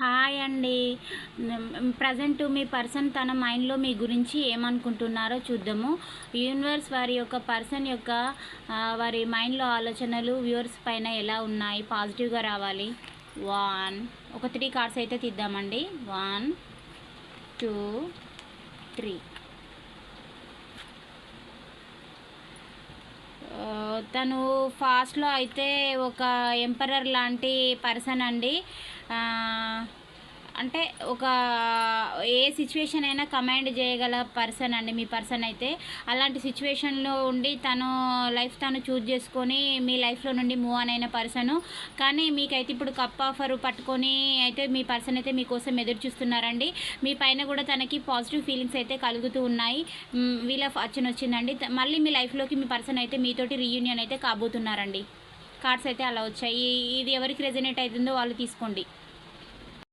Hi అండి. Present మీ person తన మైండ్లో మీ గురించి ఏమనుకుంటున్నారో చూద్దాము. యూనివర్స్ వారి యొక్క పర్సన్ యొక్క వారి మైండ్లో ఆలోచనలు వ్యూవర్స్ పైన ఎలా ఉన్నాయి? పాజిటివ్గా రావాలి. వన్. ఒక త్రీ కార్డ్స్ అయితే తీద్దామండి. One two three. తను ఫాస్ట్లో అయితే ఒక ఎంపరర్ లాంటి పర్సన్ అండి. అంటే ఒక ఏ సిచ్యువేషన్ అయినా కమాండ్ చేయగల పర్సన్ అండి మీ పర్సన్ అయితే. అలాంటి సిచ్యువేషన్లో ఉండి తను లైఫ్ తను చూజ్ చేసుకొని మీ లైఫ్లో నుండి మూవ్ ఆన్ అయిన పర్సను కానీ మీకైతే ఇప్పుడు కప్ ఆఫర్ పట్టుకొని అయితే మీ పర్సన్ అయితే మీకోసం ఎదురు చూస్తున్నారండి. మీ పైన కూడా తనకి పాజిటివ్ ఫీలింగ్స్ అయితే కలుగుతూ ఉన్నాయి. వీళ్ళ ఫార్చ్యూన్ వచ్చిందండి. మళ్ళీ మీ లైఫ్లోకి మీ పర్సన్ అయితే మీతోటి రీయూనియన్ అయితే కాబోతున్నారండి. కార్డ్స్ అయితే అలా వచ్చాయి. ఇది ఎవరికి రెజనేట్ అవుతుందో వాళ్ళు తీసుకోండి.